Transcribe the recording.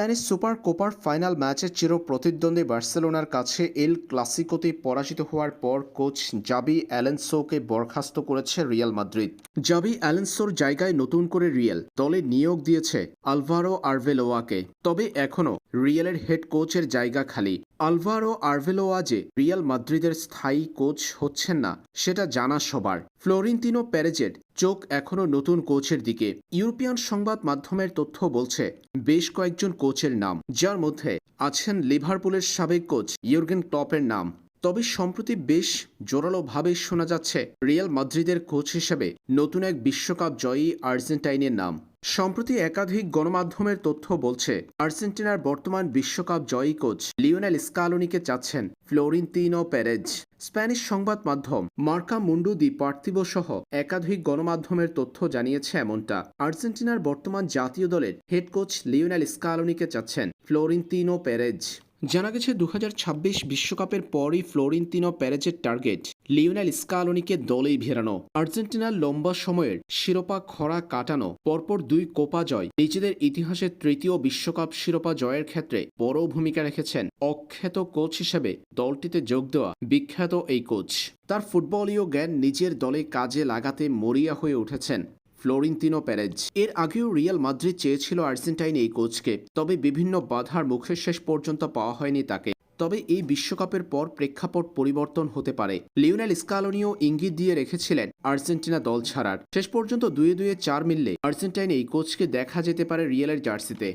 Spanish super কোপার final ম্যাচে চির প্রতিদ্বন্দ্বী বার্সেলোনার কাছে এল ক্লাসিকোতে পরাজিত হওয়ার পর কোচ জাবি অ্যালেন্সোকে বরখাস্ত করেছে রিয়াল মাদ্রিদ। জাবি অ্যালেন্সোর জায়গায় নতুন করে রিয়াল দলে নিয়োগ দিয়েছে আলভারো আরভেলোয়াকে। তবে এখনও রিয়ালের হেড কোচের জায়গা খালি। আলভারো আরভেলোয়া যে রিয়াল মাদ্রিদের স্থায়ী কোচ হচ্ছেন না, সেটা জানা সবার। ফ্লোরিন্তিনো প্যারেজের চোখ এখনও নতুন কোচের দিকে। ইউরোপিয়ান সংবাদ মাধ্যমের তথ্য বলছে, বেশ কয়েকজন কোচের নাম, যার মধ্যে আছেন লিভারপুলের সাবেক কোচ ইউর্গেন ক্লপের নাম। তবে সম্প্রতি বেশ জোরালোভাবে শোনা যাচ্ছে, রিয়াল মাদ্রিদের কোচ হিসেবে নতুন এক বিশ্বকাপ জয়ী আর্জেন্টাইনের নাম। সম্প্রতি একাধিক গণমাধ্যমের তথ্য বলছে, আর্জেন্টিনার বর্তমান বিশ্বকাপ জয়ী কোচ লিওনেল স্কালোনিকে চাচ্ছেন ফ্লোরিন্তিনো প্যারেজ স্প্যানিশ সংবাদ মাধ্যম মার্কা মুন্ডু দি পার্থিব সহ একাধিক গণমাধ্যমের তথ্য জানিয়েছে এমনটা। আর্জেন্টিনার বর্তমান জাতীয় দলের হেড কোচ লিওনেল স্কালোনিকে চাচ্ছেন ফ্লোরিন্তিনো প্যারেজ জানা গেছে দু বিশ্বকাপের পরই ফ্লোরিন্তিনো প্যারেজের টার্গেট লিওনেল স্কালোনিকে দলেই ভেরানো। আর্জেন্টিনার লম্বা সময়ের শিরোপা খরা কাটানো, পরপর দুই কোপা জয়, নিজেদের ইতিহাসের তৃতীয় বিশ্বকাপ শিরোপা জয়ের ক্ষেত্রে বড় ভূমিকা রেখেছেন অখ্যাত কোচ হিসেবে দলটিতে যোগ দেওয়া বিখ্যাত এই কোচ। তার ফুটবলীয় জ্ঞান নিজের দলে কাজে লাগাতে মরিয়া হয়ে উঠেছেন ফ্লোরিন্তিনো প্যারেজ এর আগেও রিয়াল মাদ্রিদ চেয়েছিল আর্জেন্টাইন এই কোচকে, তবে বিভিন্ন বাধার মুখে শেষ পর্যন্ত পাওয়া হয়নি তাকে। তবে এই বিশ্বকাপের পর প্রেক্ষাপট পরিবর্তন হতে পারে। লিওনেল স্কালোনিও ইঙ্গিত দিয়ে রেখেছিলেন আর্জেন্টিনা দল ছাড়ার। শেষ পর্যন্ত দুয়ে দুয়ে চার মিললে আর্জেন্টাইন এই কোচকে দেখা যেতে পারে রিয়ালের জার্সিতে।